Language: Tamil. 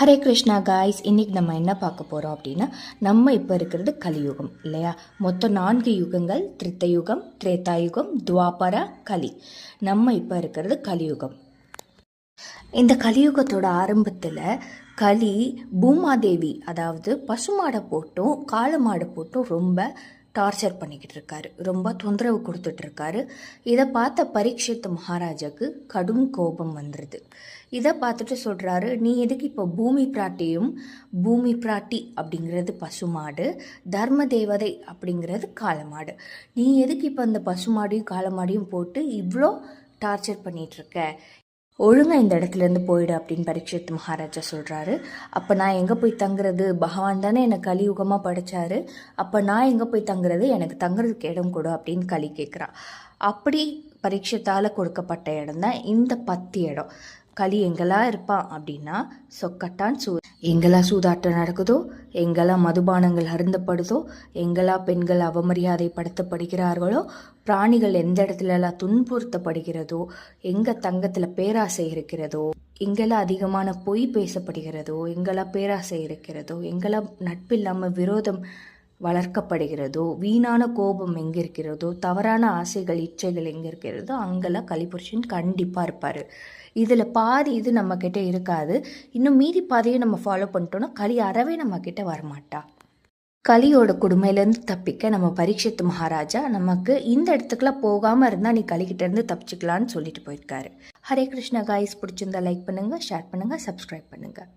ஹரே கிருஷ்ணா காய்ஸ் இன்னைக்கு நம்ம என்ன பார்க்க போகிறோம் அப்படின்னா நம்ம இப்போ இருக்கிறது கலியுகம் இல்லையா? மொத்தம் நான்கு யுகங்கள் திரித்தயுகம் யுகம் துவாபர கலி. நம்ம இப்போ இருக்கிறது கலியுகம். இந்த கலியுகத்தோட ஆரம்பத்தில் களி பூமாதேவி அதாவது பசுமாடை போட்டும் காளமாடை போட்டும் ரொம்ப டார்ச்சர் பண்ணிக்கிட்டு இருக்காரு ரொம்ப தொந்தரவு கொடுத்துட்டு இருக்காரு இதை பார்த்த பரீட்சித் மகாராஜாக்கு கடும் கோபம் வந்துடுது இதை பார்த்துட்டு சொல்கிறாரு நீ எதுக்கு இப்போ பூமி பிராட்டியும் பூமி பிராட்டி அப்படிங்கிறது பசுமாடு தர்ம தேவதை அப்படிங்கிறது காலமாடு நீ எதுக்கு இப்போ அந்த பசுமாடையும் காளமாடையும் போட்டு இவ்வளோ டார்ச்சர் பண்ணிகிட்ருக்க ஒழுங்காக இந்த இடத்துல இருந்து போயிடு அப்படின்னு பரீட்சித் மகாராஜா சொல்கிறாரு அப்போ நான் எங்கே போய் தங்குறது? பகவான் தானே என்னை கலியுகமாக படைச்சாரு. அப்போ நான் எங்கே போய் தங்குறது? எனக்கு தங்குறதுக்கு இடம் கொடு அப்படின்னு களி கேட்குறா அப்படி பரீட்சத்தால் கொடுக்கப்பட்ட இடம் தான் இந்த பத்து இடம். களி எங்கெல்லாம் இருப்பான் அப்படின்னா சொக்கட்டான் சூ எங்கெல்லாம் சூதாட்டம் நடக்குதோ? எங்கெல்லாம் மதுபானங்கள் அருந்தப்படுதோ? எங்கெல்லாம் பெண்கள் அவமரியாதை படுத்தப்படுகிறார்களோ பிராணிகள் எந்த இடத்துலலாம் துன்புறுத்தப்படுகிறதோ? எங்கே தங்கத்தில் பேராசை இருக்கிறதோ? எங்கெல்லாம் அதிகமான பொய் பேசப்படுகிறதோ? எங்கெல்லாம் பேராசை இருக்கிறதோ? எங்கெல்லாம் நட்பில்லாமல் விரோதம் வளர்க்கப்படுகிறதோ வீணான கோபம் எங்கே இருக்கிறதோ தவறான ஆசைகள் இச்சைகள் எங்கே இருக்கிறதோ அங்கெல்லாம் கலிபுருஷன் கண்டிப்பாக இருப்பார். இதில் பாதி இது நம்மக்கிட்ட இருக்காது. இன்னும் மீதி பாதியை நம்ம ஃபாலோ பண்ணிட்டோம்னா களி அறவே நம்மக்கிட்ட வரமாட்டா. கலியோட கொடுமையிலேருந்து தப்பிக்க நம்ம பரீட்சித் மகாராஜா நமக்கு இந்த இடத்துக்குலாம் போகாமல் இருந்தால் நீ கலிக்கிட்டேருந்து தப்பிச்சுக்கலான்னு சொல்லிட்டு போயிருக்காரு. ஹரே கிருஷ்ணா காய்ஸ் பிடிச்சிருந்தா லைக் பண்ணுங்கள் ஷேர் பண்ணுங்கள் சப்ஸ்கிரைப் பண்ணுங்கள்